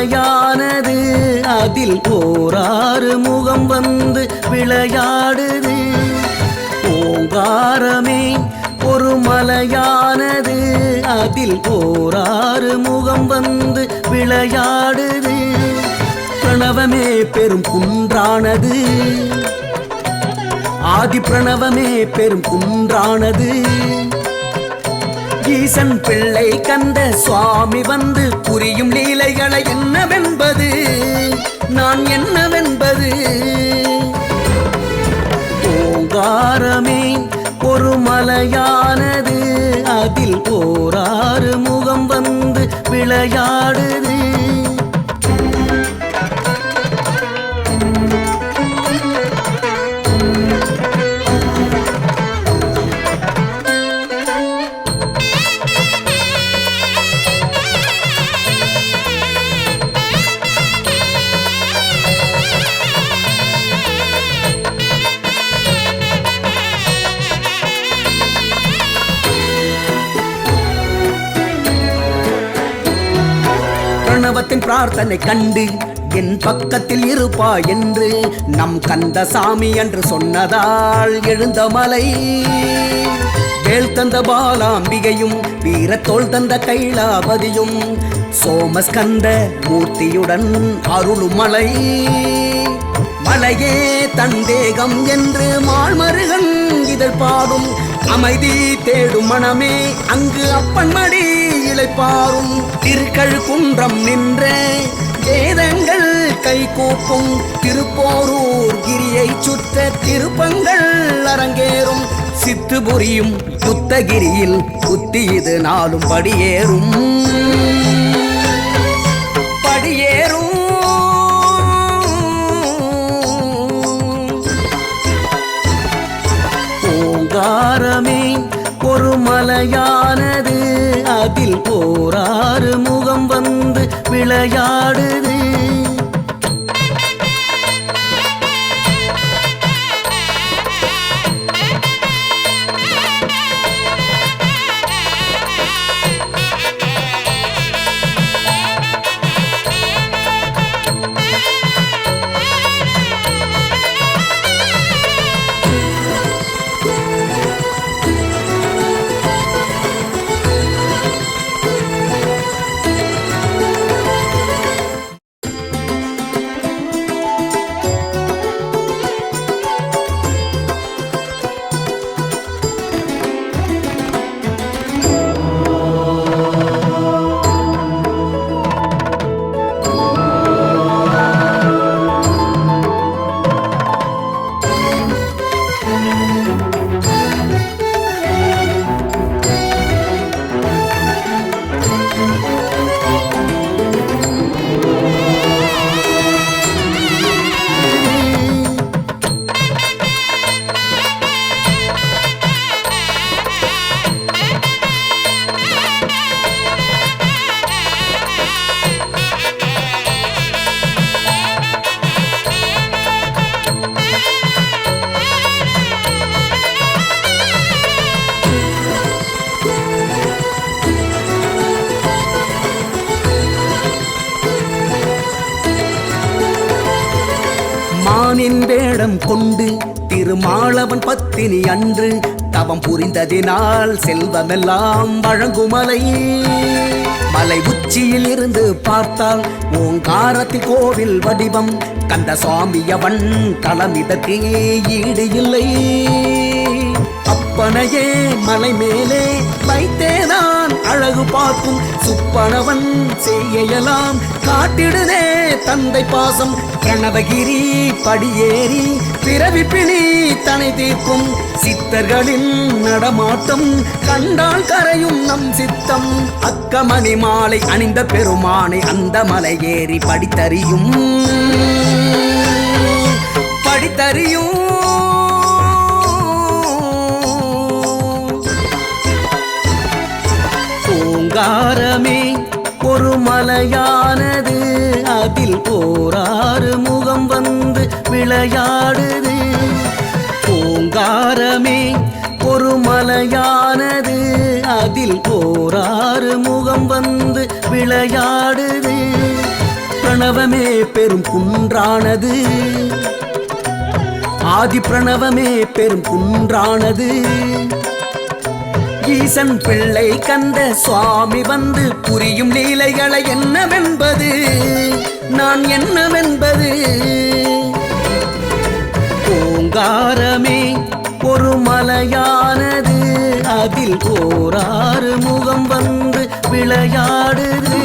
மலையானது அதில் ஓராறு முகம் வந்து விளையாடுது. ஓங்காரமே ஒரு மலையானது. அதில் ஓராறு முகம் வந்து விளையாடுது. பிரணவமே பெரும் குன்றானது. ஆதி பிரணவமே பெரும் குன்றானது. ஈசன் பிள்ளை கந்த சுவாமி வந்து புரியும் லீலைகளை என்னவென்பது? நான் என்னவென்பது? ஓங்காரமே ஒரு மலையானது அதில் போராறு முகம் வந்து விளையாடுது. பிரணவத்தின் பிரார்த்தனை கண்டு என் பக்கத்தில் இருப்பா என்று நம் கந்த சாமி என்று சொன்னதால் எழுந்த மலை. வேல் தந்த பாலாம்பிகையும் வீரத்தோள் தந்த கைலாபதியும் சோமஸ்கந்த மூர்த்தியுடன் அருளுமலை மலையே தந்தேகம் என்று மாழ்மருகன் இதழ் பாடும் அமைதி தேடும் மனமே அங்கு அப்பன் மடி இழைப்பாரும் திருக்கள் குன்றம் நின்ற வேதங்கள் கை கூப்பும். திருப்போரூர் கிரியை சுற்ற திருப்பங்கள் அரங்கேறும். சித்துபுரியும் புத்தகிரியில் புத்தி இது நாளும் படியேறும். படியேறும். அதில் முகம் வந்து விளையாடுது. மானின் வேடம் கொண்டு திருமாளவன் பத்தினி அன்று தவம் புரிந்ததினால் செல்வமெல்லாம் வழங்குமலை. மலை உச்சியில் இருந்து பார்த்தால் ஓங்காரத்தில் கோவில் வடிவம் கந்த சுவாமியவன் களமிதற்கு ஈடு இல்லை. அப்பனையே மலை மேலே வைத்தே அழகு பார்க்கும் சுப்பனவன் செய்யலாம் காட்டிடுதே தந்தை பாசம். பிரணவகிரி படியேறி பிறவி பிணி தனை தீர்க்கும் சித்தர்களின் நடமாட்டம். கண்டால் கரையும் நம் சித்தம். அக்கமணி மாலை அணிந்த பெருமானை அந்த மலை ஏறி படித்தறியும். படித்தறியும். ஓங்காரமே ஒரு மலையானது. அதில் போராறு முகம் வந்து விளையாடுது. பூங்காரமே ஒரு மலையானது. அதில் போராறு முகம் வந்து விளையாடுது. பிரணவமே பெரும் குன்றானது. ஆதி பிரணவமே பெரும் குன்றானது. ஈசன் பிள்ளை கந்த சுவாமி வந்து புரியும் லீலைகளை என்னவென்பது? நான் என்னவென்பது? ஓங்காரமே ஒரு மலையானது அதில் ஓராறு முகம் வந்து விளையாடுது.